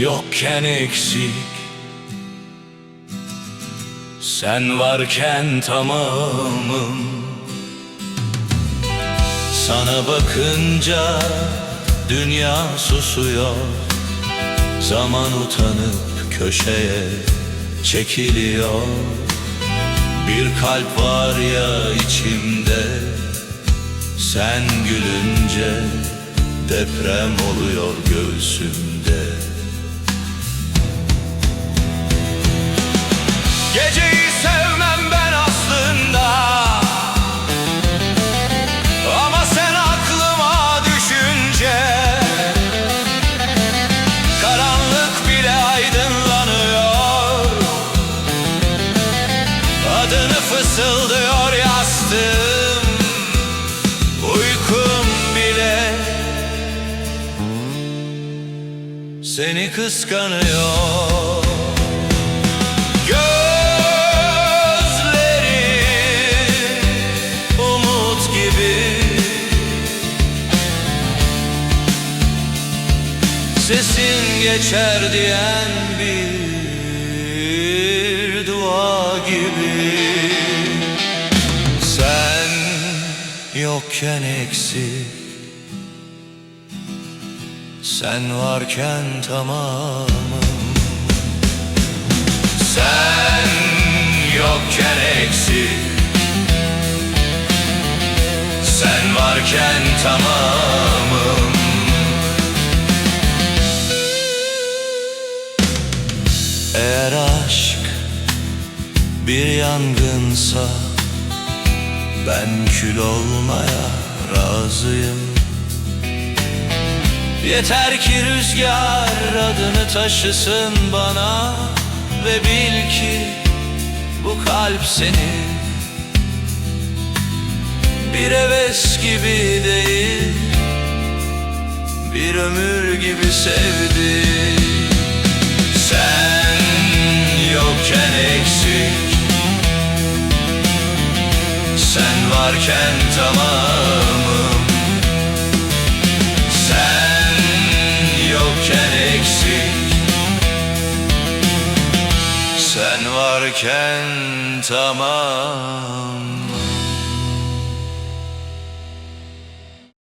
yokken eksik. Sen varken tamamım. Sana bakınca dünya susuyor. Zaman utanıp köşeye çekiliyor. Bir kalp var ya içimde. Sen gülünce deprem oluyor göğsümde Adını fısıldıyor yastığım. Uykum bile Seni kıskanıyor. Sesin geçer diyen bir gibi. Sen yokken eksik. Sen varken tamamım. Sen bir yangınsa Ben kül olmaya razıyım. Yeter ki rüzgar adını taşısın bana Ve bil ki bu kalp senin Bir heves gibi değil Bir ömür gibi sevdi Sen varken tamamım. Sen yokken eksik. Sen varken tamam